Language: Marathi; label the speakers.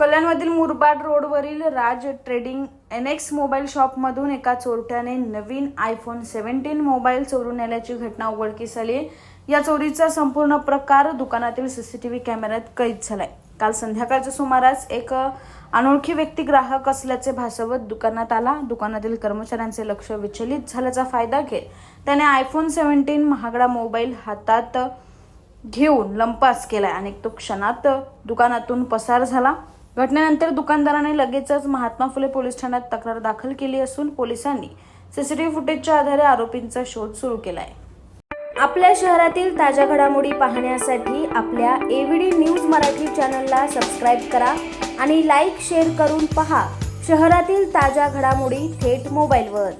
Speaker 1: कल्याणमधील मुरबाड रोडवरील Raj trading N X mobile शॉपमधून एका चोरट्याने नवीन आयफोन सेव्हन्टीन मोबाईल चोरून नेल्याची घटना उघडकीस आली या चोरीचा संपूर्ण प्रकार दुकानातील सीसीटीव्ही कॅमेऱ्यात कैद झालाय. काल संध्याकाळच्या सुमारास एक अनोळखी व्यक्ती ग्राहक असल्याचे भासवत दुकानात आला. दुकानातील कर्मचाऱ्यांचे लक्ष विचलित झाल्याचा फायदा घेत त्याने आयफोन सेव्हन्टीन महागडा मोबाईल हातात घेऊन लंपास केलाय आणि तो क्षणात दुकानातून पसार झाला. घटनेनंतर दुकानदाराने लगेचच महात्मा फुले पोलीस ठाण्यात तक्रार दाखल केली असून पोलिसांनी सीसीटीव्ही फुटेजच्या आधारे आरोपींचा शोध सुरू केला आहे आपल्या शहरातील ताज्या घडामोडी पाहण्यासाठी आपल्या एव्हीडी न्यूज मराठी चॅनलला सबस्क्राईब करा आणि लाईक शेअर करून पहा. शहरातील ताज्या घडामोडी थेट मोबाईलवर.